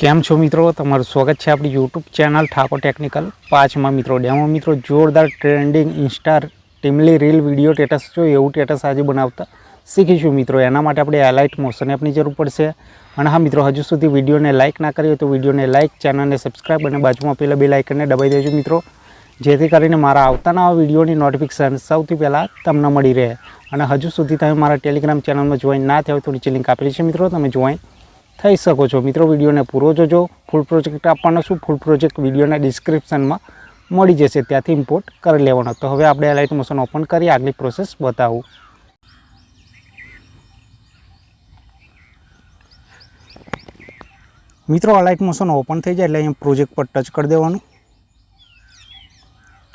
કેમ છો મિત્રો? તમારું સ્વાગત છે આપણી યુટ્યુબ ચેનલ ઠાકોર ટેકનિકલ પાંચમાં મિત્રો, ડેમો મિત્રો, જોરદાર trending insta Timli reel video status જો એવું સ્ટેટસ આજે બનાવતા શીખીશું મિત્રો. એના માટે આપણે એલાઇટ મોશન એપની જરૂર પડશે. અને હા મિત્રો, હજુ સુધી વિડીયોને લાઇક ના કરીએ તો વિડીયોને લાઇક ચેનલને સબસ્ક્રાઈબ અને બાજુમાં પહેલાં બે લાઇકનને દબાઈ દેજો મિત્રો. જેથી કરીને મારા આવતાના વિડીયોની નોટિફિકેશન સૌથી પહેલાં તમને મળી રહે. અને હજુ સુધી તમે મારા ટેલિગ્રામ ચેનલમાં જોઈન ના થયા હોય તો નીચે લિંક આપેલી છે મિત્રો. તમે જોઈન થઈ શકો છો. મિત્રો, વિડીયોને પૂરો જોજો. ફૂલ પ્રોજેક્ટ આપવાનો છું. ફૂલ પ્રોજેક્ટ વિડીયોના ડિસ્ક્રિપ્શનમાં મળી જશે. ત્યાંથી ઇમ્પોર્ટ કરી લેવાનો. તો હવે આપણે લાઇટ મોશન ઓપન કરી આગલી પ્રોસેસ બતાવું. મિત્રો લાઇટ મોશન ઓપન થઈ જાય એટલે અહીંયા પ્રોજેક્ટ પર ટચ કરી દેવાનું.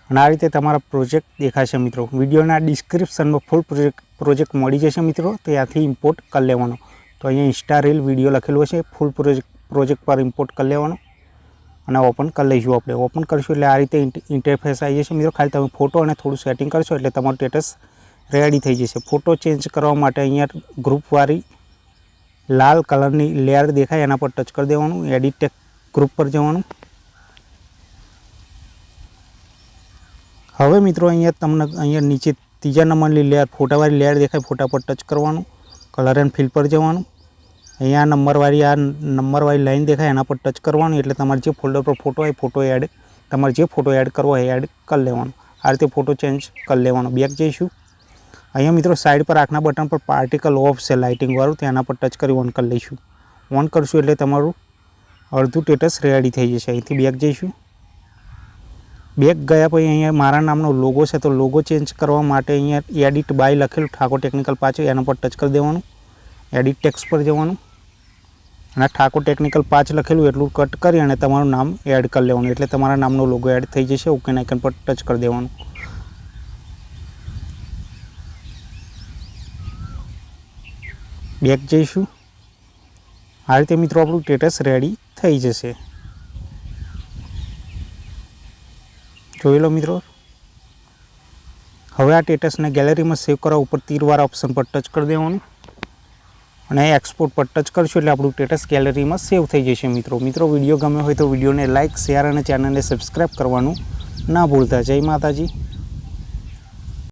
અને આ રીતે તમારા પ્રોજેક્ટ દેખાશે, મિત્રો. વિડીયોના ડિસ્ક્રિપ્શનમાં ફૂલ પ્રોજેક્ટ પ્રોજેક્ટ મળી જશે, મિત્રો. ત્યાંથી ઇમ્પોર્ટ કરી લેવાનો. તો અહીંયા ઇન્સ્ટા રીલ વીડિયો લખેલો છે ફૂલ પ્રોજેક્ટ પ્રોજેક્ટ પર ઇમ્પોર્ટ કરી લેવાનો. અને ઓપન કરી લઈશું આપણે. ઓપન કરીશું એટલે આ રીતે ઇન્ટરફેસ આવી જશે. મિત્રો, ખાલી તમે ફોટો અને થોડું સેટિંગ કરશો એટલે તમારું સ્ટેટસ રેડી થઈ જશે. ફોટો ચેન્જ કરવા માટે અહીંયા ગ્રુપવાળી લાલ કલરની લેયર દેખાય. એના પર ટચ કરી દેવાનું. એડિટ ગ્રુપ પર જવાનું. હવે મિત્રો, અહીંયા તમને, અહીંયા નીચે ત્રીજા નંબરની લેયર ફોટાવાળી લેયર દેખાય. ફોટા પર ટચ કરવાનું. કલર એન્ડ ફિલ પર જવાનું. અહીંયા નંબરવાળી આ નંબરવાળી લાઈન દેખાય, એના પર ટચ કરવાનું એટલે તમારે જે ફોલ્ડર પર ફોટો હોય ફોટો એડ તમારે જે ફોટો એડ કરવો હોય એડ કરી લેવાનો. આ રીતે ફોટો ચેન્જ કરી લેવાનો. બેક જઈશું. અહીંયા મિત્રો સાઈડ પર આંખના બટન પર પાર્ટિકલ ઓફ છે લાઇટિંગવાળું તેના પર ટચ કરી ઓન કરી લઈશું. ઓન કરશું એટલે તમારું અડધું સ્ટેટસ રેડી થઈ જશે. અહીંથી બેક જઈશું. બેક ગયા પછી અહીંયા મારા નામનો લોગો છે, તો લોગો ચેન્જ કરવા માટે અહીંયા એડિટ બાય લખેલું ઠાકોર ટેકનિકલ પાછું એના પર ટચ કરી દેવાનું. એડિટ ટેક્સ પર જવાનું. અને ઠાકોર ટેકનિકલ પાંચ લખેલું, એટલું કટ કરી અને તમારું નામ એડ કરી લેવાનું. એટલે તમારા નામનો લોગો એડ થઈ જશે ઓકે આઇકન પર ટચ કરી દેવાનું. બેક જઈશું. આ રીતે મિત્રો આપણું સ્ટેટસ રેડી થઈ જશે. જોઈ લો મિત્રો. હવે આ સ્ટેટસને ગેલેરીમાં સેવ કરવા ઉપર તીરવાળા ઓપ્શન પર ટચ કરી દેવાનું. અને એક્સપોર્ટ પર ટચ કરશો એટલે આપણું સ્ટેટસ ગેલેરીમાં સેવ થઈ જશે મિત્રો. મિત્રો વીડિયો ગમે હોય તો વિડીયોને લાઇક શેર અને ચેનલને સબસ્ક્રાઈબ કરવાનું ના ભૂલતા. જય માતાજી.